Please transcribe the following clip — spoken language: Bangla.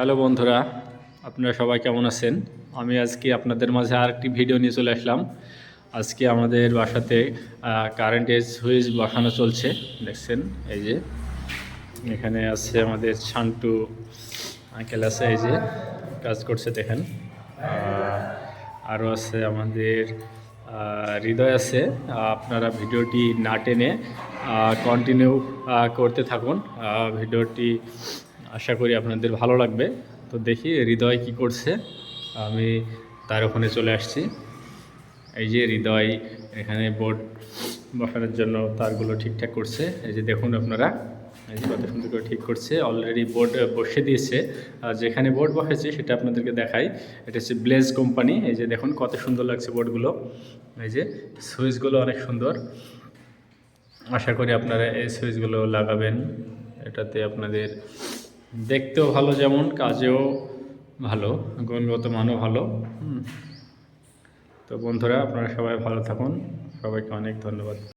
হ্যালো বন্ধুরা, আপনারা সবাই কেমন আছেন? আমি আজকে আপনাদের মাঝে আরেকটি ভিডিও নিয়ে চলে আসলাম। আজকে আমাদের বাসাতে কারেন্টের সুইচ বসানো চলছে, দেখছেন? এই যে, এখানে আছে আমাদের শান্টু আঙ্কেল আছে, এই যে, কাজ করছে দেখেন। আরও আছে আমাদের হৃদয় আছে, আপনারা ভিডিওটি না টেনে কন্টিনিউ করতে থাকুন। ভিডিওটি আশা করি আপনাদের ভালো লাগবে। তো দেখি হৃদয় কি করছে। আমি তার ওখানে চলে আসছি। এই যে হৃদয়, এখানে বোর্ড বসানোর জন্য তারগুলো ঠিকঠাক করছে। এই যে দেখুন আপনারা, এই যে কত সুন্দর করে ঠিক করছে। অলরেডি বোর্ড বসে দিয়েছে। আর যেখানে বোর্ড বসেছে সেটা আপনাদেরকে দেখাই। এটা হচ্ছে ব্লেজ কোম্পানি এই যে দেখুন কত সুন্দর লাগছে বোর্ডগুলো এই যে সুইচগুলো অনেক সুন্দর। আশা করি আপনারা এই সুইচগুলো লাগাবেন। এটাতে আপনাদের দেখতেও ভালো যেমন, কাজেও ভালো, গুণগত মানও ভালো। তো বন্ধুরা, আপনারা সবাই ভালো থাকুন। সবাইকে অনেক ধন্যবাদ।